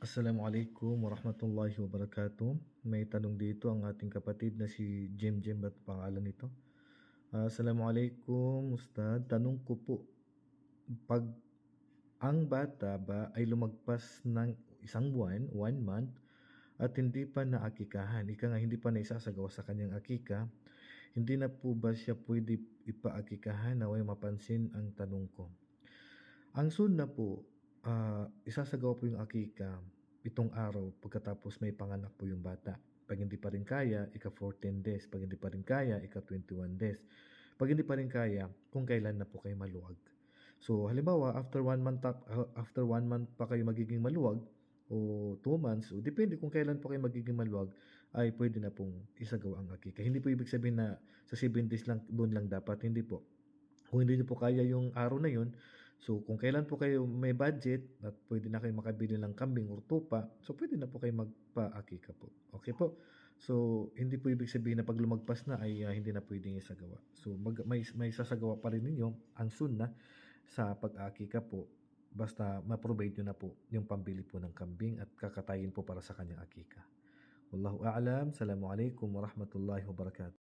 Assalamualaikum warahmatullahi wabarakatuh. May tanong dito ang ating kapatid na si Jem Jem at pangalan nito. Ah, Assalamualaikum Ustad. Tanong ko po, pag ang bata ba ay lumagpas ng isang buwan, one month, at hindi pa naakikahan, ika nga hindi pa naisasagawa sa kanyang akika, hindi na po ba siya pwede ipaakikahan na way mapansin ang tanong ko? Ang sunna po, ah, isasagawa po yung akika itong araw pagkatapos may panganak po yung bata. Pag hindi pa rin kaya, ika 14 days. Pag hindi pa rin kaya, ika 21 days. Pag hindi pa rin kaya, kung kailan na po kayo maluwag. So, halimbawa, after one month, ah, after one month pa kayo magiging maluwag, o two months, o depende kung kailan po kayo magiging maluwag, ay pwede na pong isagawa ang akika. Hindi po ibig sabihin na sa 7 days lang, doon lang dapat. Hindi po. Kung hindi po kaya yung araw na yun, so kung kailan po kayo may budget at pwede na kayo makabili ng kambing or tupa, so pwede na po kayo magpa-akika po. Okay po? So, hindi po ibig sabihin na pag lumagpas na ay ah, hindi na pwedeng isagawa. So, mag, may, may sasagawa pa rin ninyo ang sunna sa pag-akika po basta ma-provide nyo na po yung pambili po ng kambing at kakatayin po para sa kanyang akika. Wallahu a'lam. Assalamualaikum warahmatullahi wabarakatuh.